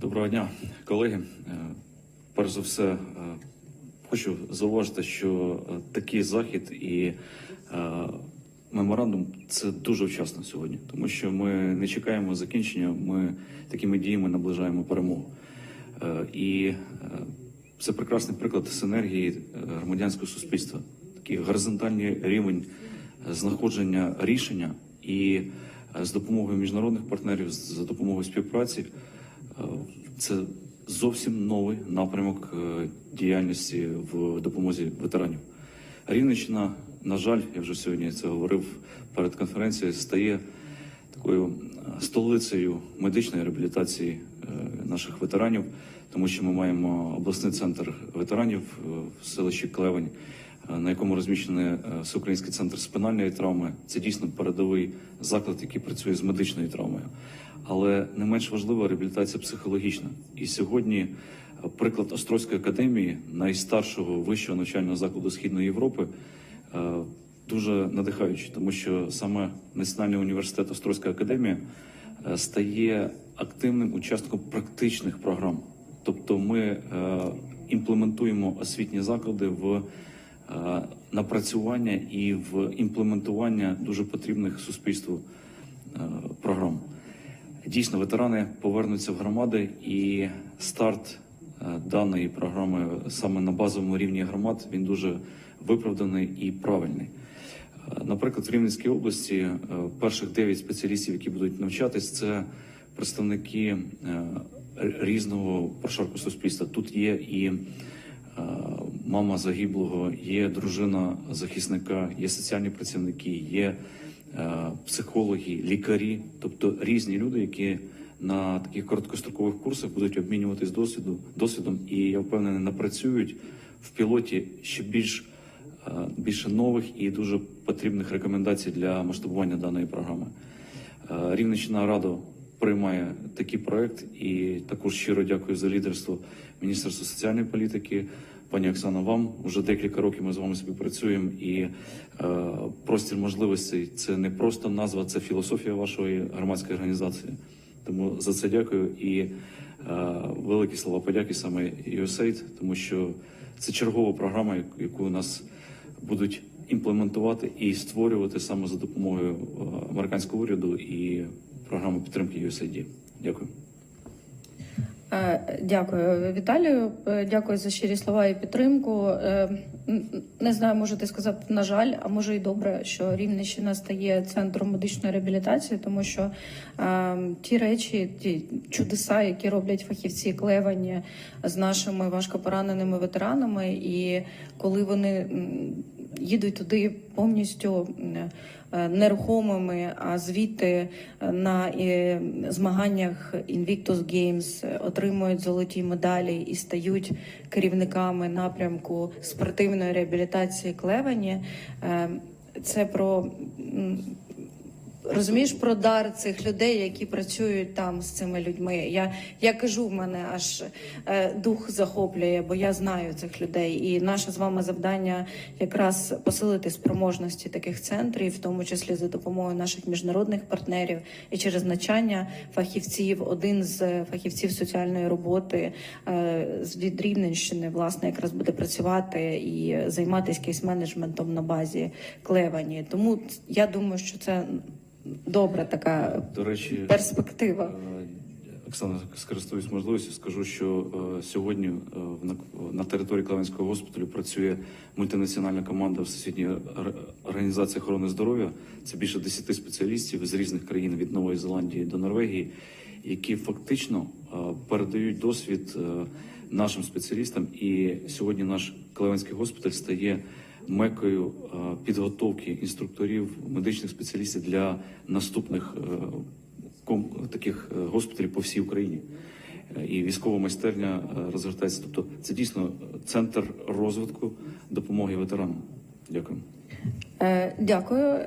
Доброго дня, колеги. Е, Перш за все, е, хочу зауважити, що е, такий захід і меморандум це дуже вчасно сьогодні, тому що ми не чекаємо закінчення. Ми такими діями наближаємо перемогу. І це прекрасний приклад синергії громадянського суспільства, такий горизонтальний рівень знаходження рішення і з допомогою міжнародних партнерів, з- допомогою співпраці. Це зовсім новий напрямок е, діяльності в допомозі ветеранів. Рівненщина, на жаль, я вже сьогодні це говорив перед конференцією, стає такою е, столицею медичної реабілітації е, наших ветеранів, тому що ми маємо обласний центр ветеранів в селищі Клевень, на якому розміщений е, всеукраїнський центр спинальної травми. Це дійсно передовий заклад, який працює з медичною травмою. Але не менш важлива реабілітація психологічна. І сьогодні е, приклад Острозької академії, найстаршого вищого навчального закладу Східної Європи, е, дуже надихаючий, тому що саме Національний університет Острозька академія е, стає активним учасником практичних програм. Тобто ми е, імплементуємо освітні заклади в е, напрацювання і в імплементування дуже потрібних суспільству е, програм. Дійсно, ветерани повернуться в громади, і старт е, даної програми саме на базовому рівні громад він дуже виправданий і правильний. Е, Наприклад, в Рівненській області е, перших 9 спеціалістів, які будуть навчатись, це представники е, різного прошарку суспільства. Тут є і е, мама загиблого, є дружина захисника, є соціальні працівники, є е, психологи, лікарі, тобто різні люди, які на таких короткострокових курсах будуть обмінюватись досвіду, досвідом, і я впевнений, напрацюють в пілоті ще більш е, більше нових і дуже потрібних рекомендацій для масштабування даної програми. Е, Рівненщина радо приймає такий проект і також щиро дякую за лідерство Міністерства соціальної політики. Пані Оксана, вам уже декілька років ми з вами співпрацюємо, і е, простір можливостей це не просто назва, це філософія вашої громадської організації. Тому за це дякую і е, великі слова подяки саме USAID, тому що це чергова програма, яку- нас будуть імплементувати і створювати саме за допомогою е, американського уряду і програми підтримки USAID. Дякую. Е, Дякую, Віталію. Е, Дякую за щирі слова і підтримку. Е, Не знаю, можете сказати, на жаль, а може і добре, що Рівненщина стає центром медичної реабілітації, тому що е, ті речі, ті чудеса, які роблять фахівці клевані з нашими важкопораненими ветеранами, і коли вони їдуть туди повністю е, нерухомими, а звідти е, на е, змаганнях Invictus Games отримують золоті медалі і стають керівниками напрямку спортивної реабілітації Клевені. Це про розумієш про дар цих людей, які працюють там з цими людьми. Я, я кажу, в мене аж е, дух захоплює, бо я знаю цих людей. І наше з вами завдання якраз посилити спроможності таких центрів, в тому числі за допомогою наших міжнародних партнерів і через навчання фахівців. Один з фахівців соціальної роботи е, з від Рівненщини, власне, якраз буде працювати і займатися кейс-менеджментом на базі Клевані. Тому я думаю, що це добра така До речі, перспектива. Е, Оксана, скористуюсь можливістю, скажу, що е, сьогодні е, на, на території Клевенського госпіталю працює мультинаціональна команда Всесвітньої Ор- організації охорони здоров'я. Це більше 10 спеціалістів з різних країн від Нової Зеландії до Норвегії, які фактично е, передають досвід е, нашим спеціалістам. І сьогодні наш Клевенський госпіталь стає мекою е, підготовки інструкторів, медичних спеціалістів для наступних е, таких е, госпіталів по всій Україні. І військова майстерня розгортається. Тобто це дійсно центр розвитку допомоги ветеранам. Дякую. Дякую.